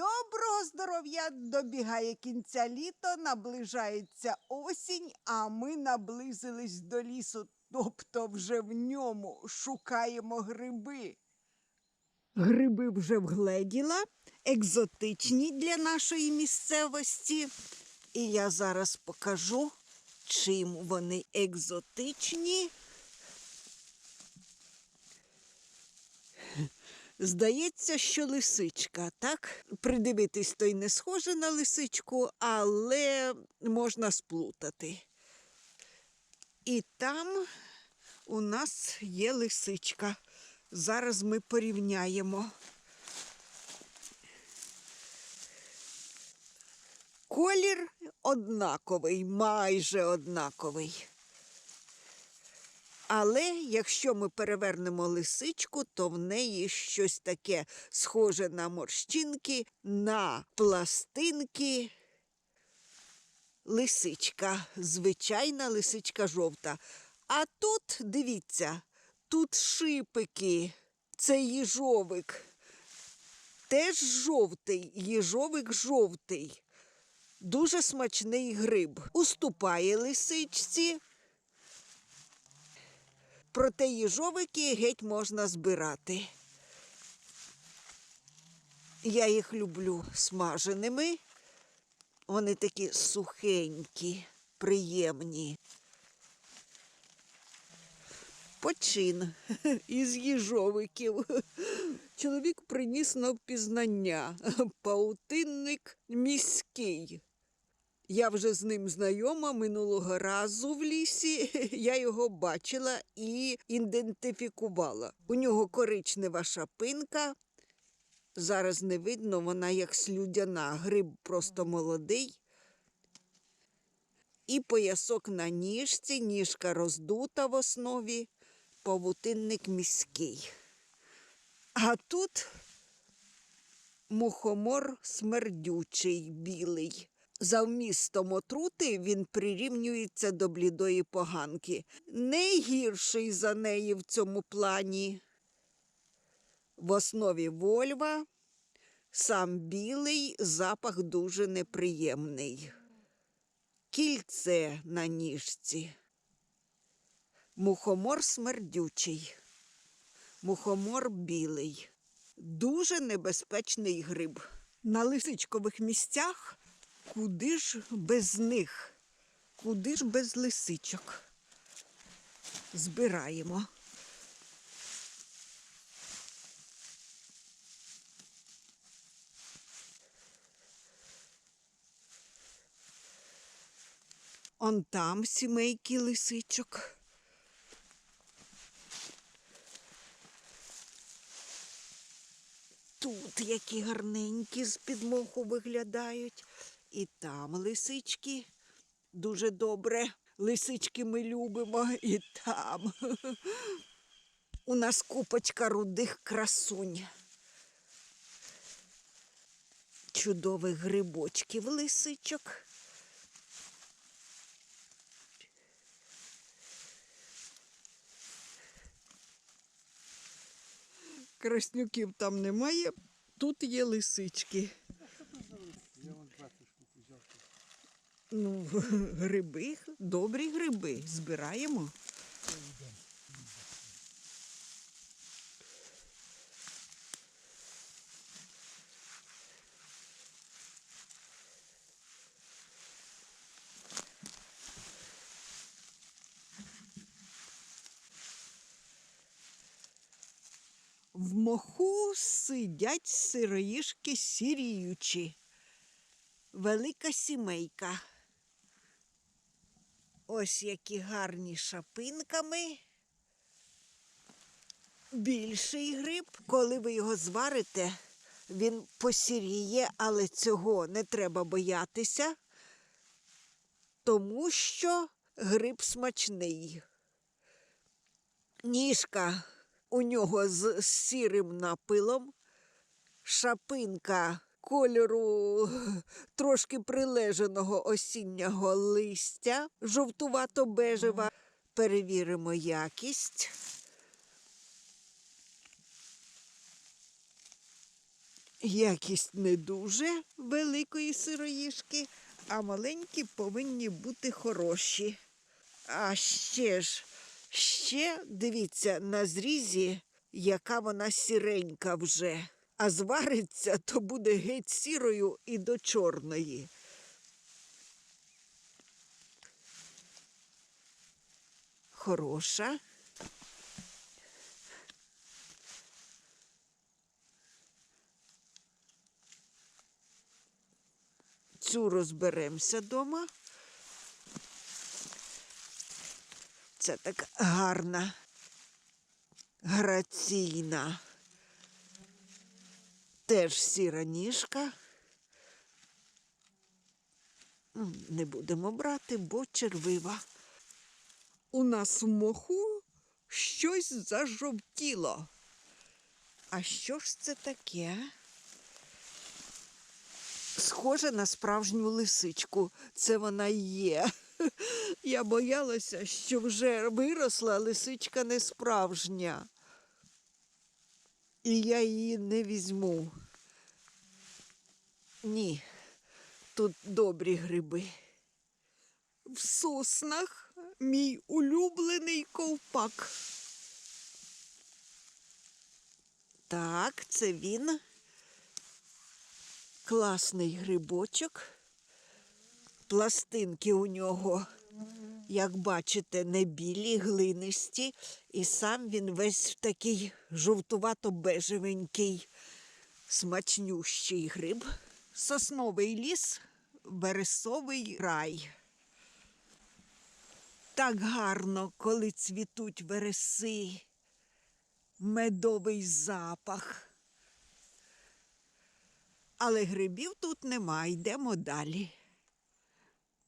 Доброго здоров'я! Добігає кінця літо, наближається осінь, а ми наблизились до лісу, тобто вже в ньому шукаємо гриби. Гриби вже вгледіла, екзотичні для нашої місцевості. І я зараз покажу, чим вони екзотичні. Здається, що лисичка, так? Придивитись то й не схоже на лисичку, але можна сплутати. І там у нас є лисичка. Зараз ми порівняємо. Колір однаковий, майже однаковий. Але якщо ми перевернемо лисичку, то в неї щось таке схоже на морщинки, на пластинки. Лисичка, звичайна лисичка жовта. А тут, дивіться, тут шипики, це їжовик. Теж жовтий, їжовик жовтий. Дуже смачний гриб. Уступає лисичці. Проте їжовики геть можна збирати. Я їх люблю смаженими. Вони такі сухенькі, приємні. Почин із їжовиків. Чоловік приніс на впізнання. Паутинник міський. Я вже з ним знайома минулого разу в лісі. Я його бачила і ідентифікувала. У нього коричнева шапинка. Зараз не видно, вона як слюдяна. Гриб просто молодий. І поясок на ніжці, ніжка роздута в основі, павутинник міський. А тут мухомор смердючий білий. За вмістом отрути він прирівнюється до блідої поганки. Не гірший за неї в цьому плані. В основі вольва, сам білий, запах дуже неприємний. Кільце на ніжці. Мухомор смердючий. Мухомор білий. Дуже небезпечний гриб. На лисичкових місцях куди ж без них? Куди ж без лисичок? Збираємо. Он там сімейки лисичок. Тут які гарненькі з підмоху виглядають. І там лисички. Дуже добре. Лисички ми любимо і там. У нас купочка рудих красунь. Чудових грибочків лисичок. Краснюків там немає, тут є лисички. Ну, гриби, добрі гриби. Збираємо. В моху сидять сироїшки сіріючі. Велика сімейка. Ось які гарні шапинками. Більший гриб. Коли ви його зварите, він посіріє, але цього не треба боятися, тому що гриб смачний. Ніжка у нього з сірим напилом, шапинка кольору трошки прилежаного осіннього листя, жовтувато-бежева. Перевіримо якість. Якість не дуже великої сироїшки, а маленькі повинні бути хороші. А ще ж, ще дивіться на зрізі, яка вона сіренька вже. А звариться, то буде геть сірою і до чорної. Хороша. Цю розберемося дома. Це так гарна, граційна. Теж сіра ніжка. Не будемо брати, бо червива. У нас в моху щось зажовтіло. А що ж це таке? Схоже на справжню лисичку. Це вона є. Я боялася, що вже виросла лисичка не справжня. І я її не візьму. Ні, тут добрі гриби. В соснах мій улюблений ковпак. Так, це він. Класний грибочок. Пластинки у нього, як бачите, не білі, глинисті, і сам він весь такий жовтувато-бежевенький, смачнющий гриб. Сосновий ліс, вересовий рай. Так гарно, коли цвітуть вереси, медовий запах. Але грибів тут нема, йдемо далі.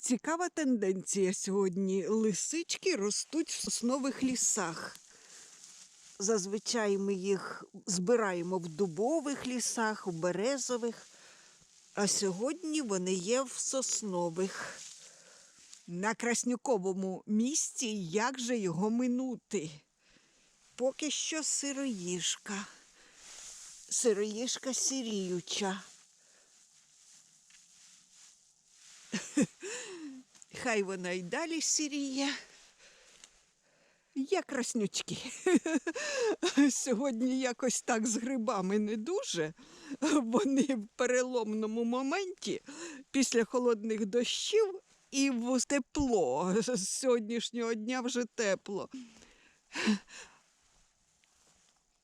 Цікава тенденція сьогодні. Лисички ростуть в соснових лісах. Зазвичай ми їх збираємо в дубових лісах, в березових, а сьогодні вони є в соснових. На Краснюковому місці як же його минути? Поки що сироїжка. Сироїжка сіріюча. Хай вона й далі сіріє. Я краснючки. Сьогодні якось так з грибами не дуже. Вони в переломному моменті після холодних дощів і в тепло. З сьогоднішнього дня вже тепло.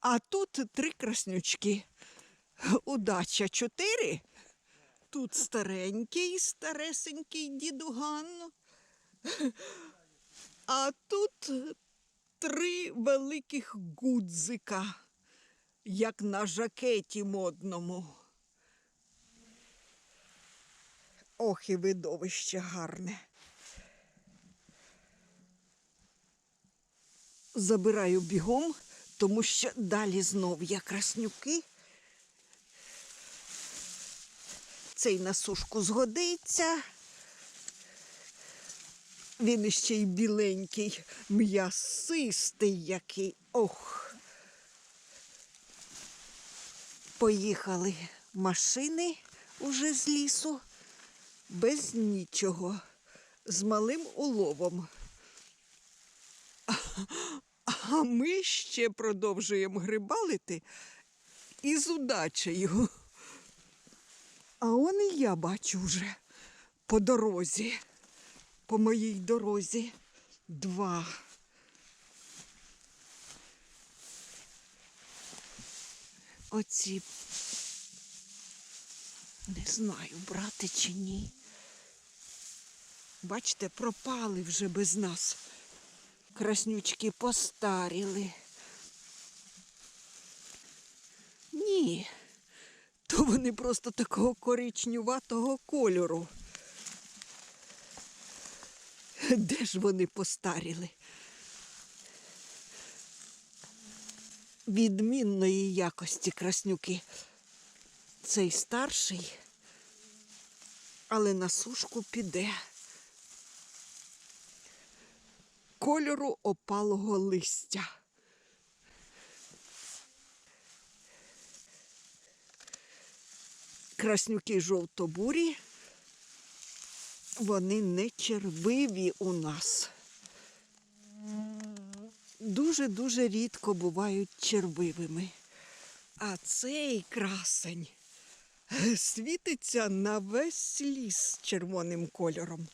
А тут три краснючки. Удача чотири. Тут старенький, старесенький дідуган. А тут три великих гудзика, як на жакеті модному. Ох, і видовище гарне. Забираю бігом, тому що далі знов є краснюки. Цей на сушку згодиться. Він іще й біленький, м'ясистий який. Ох. Поїхали машини уже з лісу без нічого, з малим уловом. А ми ще продовжуємо грибалити і з удачею. А он і я бачу вже по дорозі, по моїй дорозі два. Оці не знаю, брати чи ні. Бачите, пропали вже без нас. Краснючки постаріли. Ні, то вони просто такого коричнюватого кольору. Де ж вони постаріли? Відмінної якості краснюки. Цей старший, але на сушку піде. Кольору опалого листя. Краснюки жовтобурі, вони не червиві у нас. Дуже-дуже рідко бувають червивими. А цей красень світиться на весь ліс червоним кольором.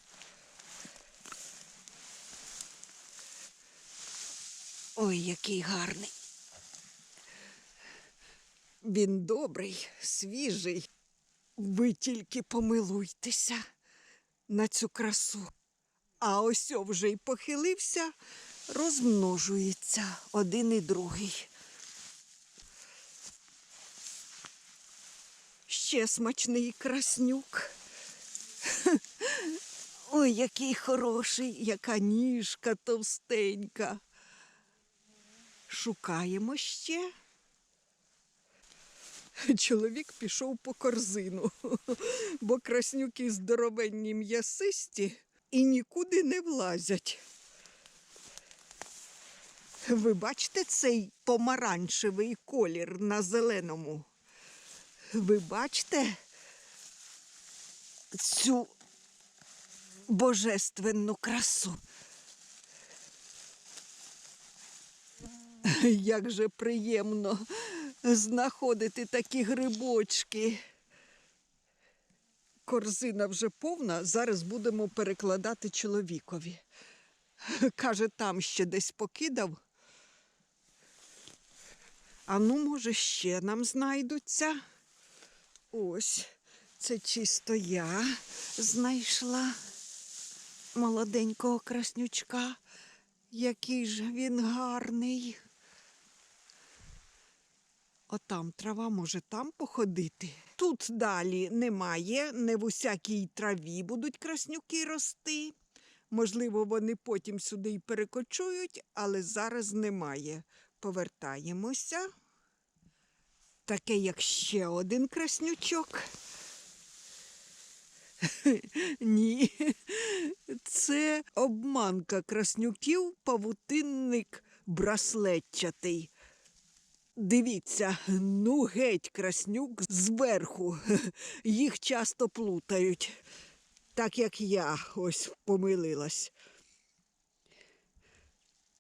Ой, який гарний. Він добрий, свіжий. Ви тільки помилуйтеся на цю красу. А ось вже й похилився, розмножується один і другий. Ще смачний краснюк. Ой, який хороший, яка ніжка товстенька. Шукаємо ще. Чоловік пішов по корзину, бо краснюки здоровенні м'ясисті і нікуди не влазять. Ви бачите цей помаранчевий колір на зеленому? Ви бачите цю божественну красу? Як же приємно знаходити такі грибочки. Корзина вже повна, зараз будемо перекладати чоловікові. Каже, там ще десь покидав. А ну, може, ще нам знайдуться. Ось, це чисто я знайшла молоденького краснючка. Який ж він гарний. Отам трава може там походити. Тут далі немає, не в усякій траві будуть краснюки рости. Можливо, вони потім сюди й перекочують, але зараз немає. Повертаємося. Таке, як ще один краснючок. Ні, це обманка краснюків, павутинник браслетчатий. Дивіться, ну геть краснюк зверху. Їх часто плутають, так як я ось помилилась.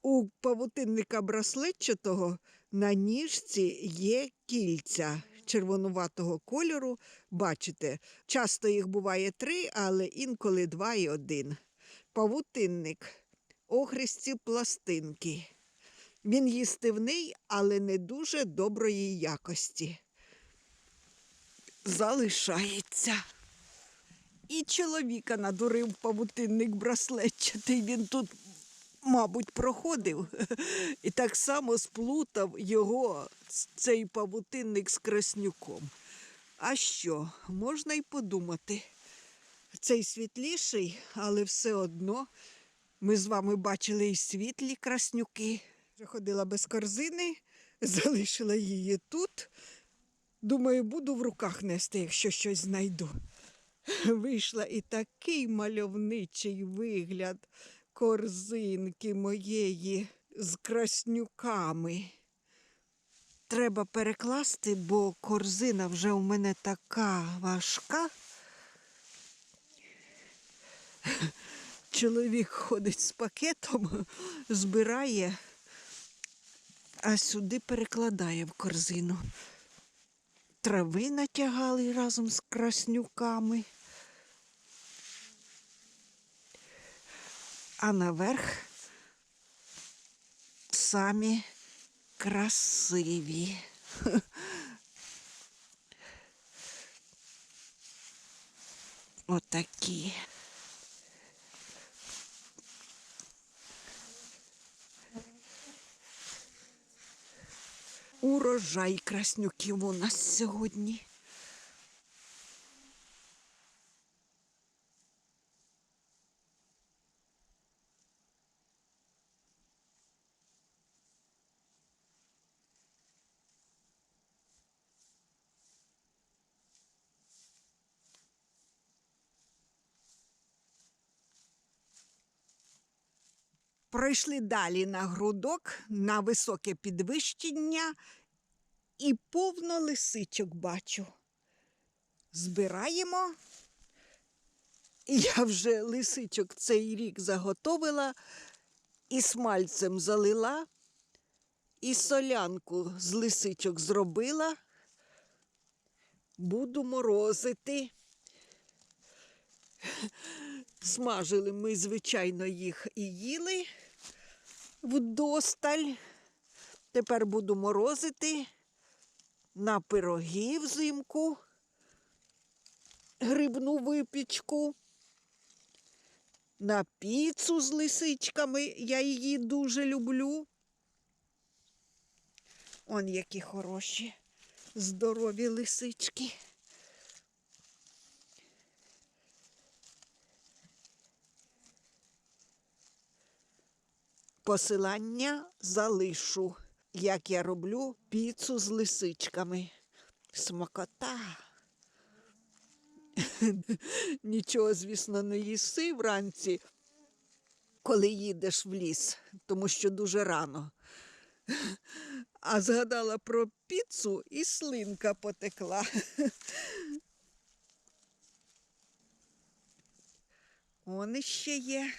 У павутинника браслетчатого на ніжці є кільця червонуватого кольору. Бачите, часто їх буває три, але інколи два і один. Павутинник, охристі пластинки. Він їстивний, але не дуже доброї якості. Залишається. І чоловіка надурив павутинник браслетчатий. Він тут, мабуть, проходив і так само сплутав його, цей павутинник з краснюком. А що, можна й подумати. Цей світліший, але все одно ми з вами бачили і світлі краснюки. Вже ходила без корзини, залишила її тут. Думаю, буду в руках нести, якщо щось знайду. Вийшла і такий мальовничий вигляд корзинки моєї з краснюками. Треба перекласти, бо корзина вже у мене така важка. Чоловік ходить з пакетом, збирає, а сюди перекладає в корзину. Трави натягали разом з краснюками. А наверх самі красиві. Отакі. Урожай краснюків у нас сьогодні. Пройшли далі на грудок, на високе підвищення і повно лисичок бачу. збираємо. Я вже лисичок цей рік заготовила, і смальцем залила, і солянку з лисичок зробила. Буду морозити. Смажили ми, звичайно, їх і їли вдосталь. Тепер буду морозити на пироги взимку, грибну випічку, на піцу з лисичками. Я її дуже люблю. Он які хороші, здорові лисички. Посилання залишу, як я роблю піцу з лисичками. Смакота. Нічого, звісно, не їси вранці, коли їдеш в ліс, тому що дуже рано. А згадала про піцу і слинка потекла. Он іще є.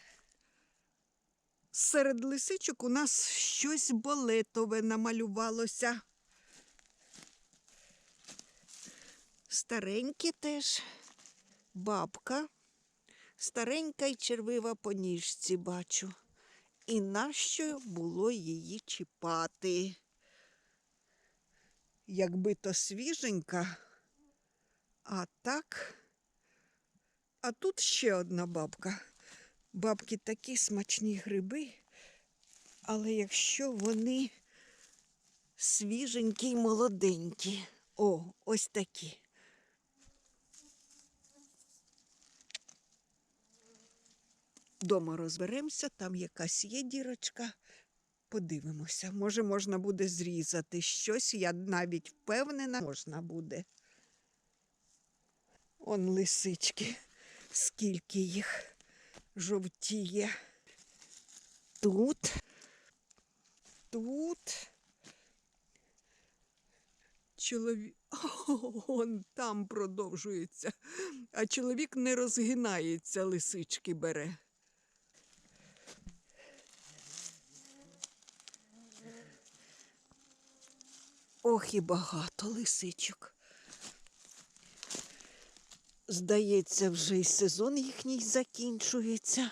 Серед лисичок у нас щось болетове намалювалося. Старенькі теж бабка, старенька й червива по ніжці бачу. І нащо було її чіпати? Якби то свіженька, а так. А тут ще одна бабка. Бабки такі смачні гриби, але якщо вони свіженькі й молоденькі. О, ось такі. Дома розберемося, там якась є дірочка. Подивимося, може, можна буде зрізати щось, я навіть впевнена, можна буде. Он лисички, скільки їх жовтіє. Тут, тут. Чоловік. Он там продовжується. А чоловік не розгинається, лисички бере. Ох, і багато лисичок. Здається, вже й сезон їхній закінчується.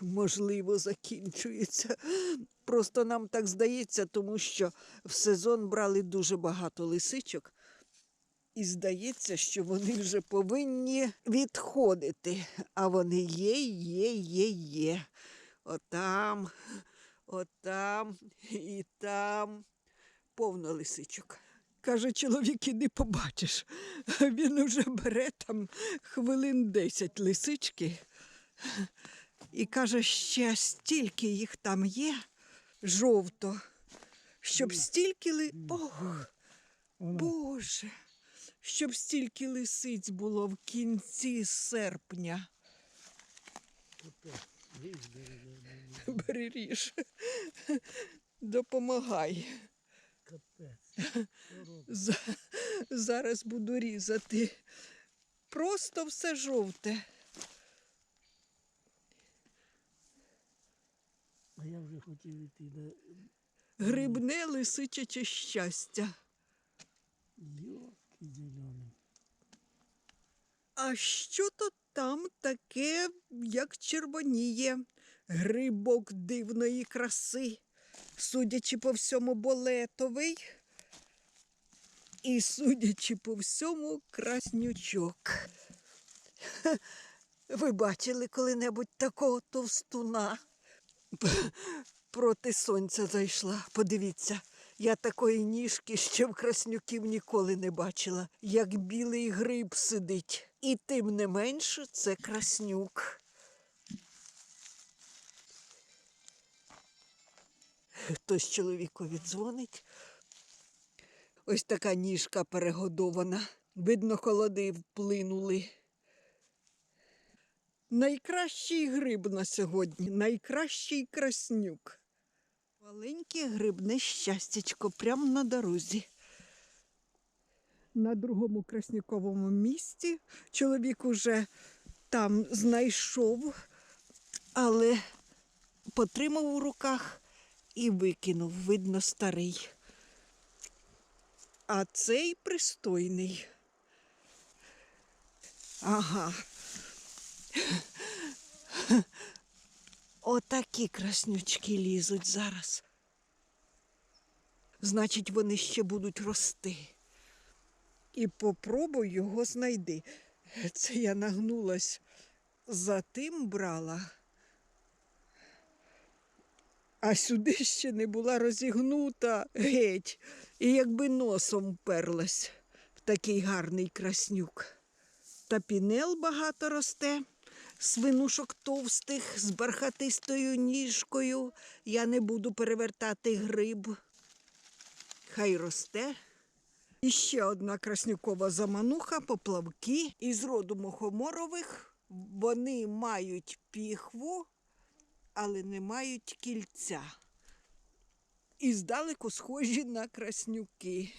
Можливо, закінчується. Просто нам так здається, тому що в сезон брали дуже багато лисичок. І здається, що вони вже повинні відходити. А вони є, є, є, є. Отам, отам і там повно лисичок. Каже, чоловік, іди побачиш. Він вже бере там хвилин 10 лисички. І каже, ще стільки їх там є, жовто, щоб стільки ли. Ох, Боже, щоб стільки лисиць було в кінці серпня. Бери ріж. Допомагай. Капець. За- Зараз буду різати. Просто все жовте. А я вже хотів йти на Грибне лисичаче щастя. йолки зелений. А що то там таке, як червоніє? Грибок дивної краси, судячи по всьому болетовий. І судячи по всьому, краснючок. Ви бачили коли-небудь такого товстуна? Проти сонця зайшла. Подивіться, я такої ніжки ще в краснюків ніколи не бачила, як білий гриб сидить. І тим не менше це краснюк. Хтось чоловікові дзвонить. Ось така ніжка перегодована. Видно, холоди вплинули. Найкращий гриб на сьогодні, найкращий краснюк. Маленьке грибне щастячко прямо на дорозі. на другому красніковому місці. Чоловік уже там знайшов, але потримав у руках і викинув, видно, старий. А цей пристойний. Ага. Отакі краснючки лізуть зараз. Значить, вони ще будуть рости. І попробуй його знайди. Це я нагнулась за тим брала. А сюди ще не була розігнута геть, і якби носом вперлась в такий гарний краснюк. Тапінел багато росте, свинушок товстих з бархатистою ніжкою. Я не буду перевертати гриб. Хай росте. І ще одна краснюкова замануха, поплавки із роду мухоморових. Вони мають піхву, але не мають кільця. І здалеку схожі на краснюки.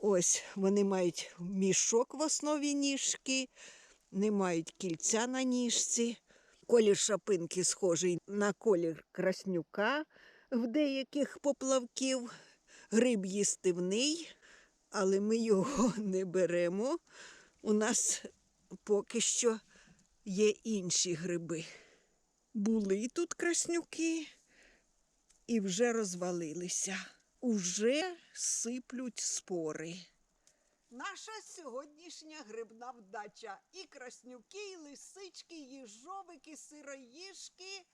Ось вони мають мішок в основі ніжки, не мають кільця на ніжці. Колір шапинки схожий на колір краснюка в деяких поплавків. Гриб їстивний, але ми його не беремо. У нас поки що є інші гриби. Були тут краснюки і вже розвалилися. Уже сиплють спори. Наша сьогоднішня грибна вдача. І краснюки, і лисички, і їжовики, і сироїжки.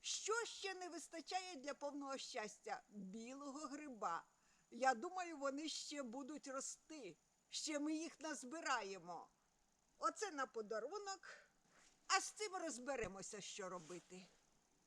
Що ще не вистачає для повного щастя? Білого гриба. Я думаю, вони ще будуть рости. Ще ми їх назбираємо. Оце на подарунок. А з цим розберемося, що робити.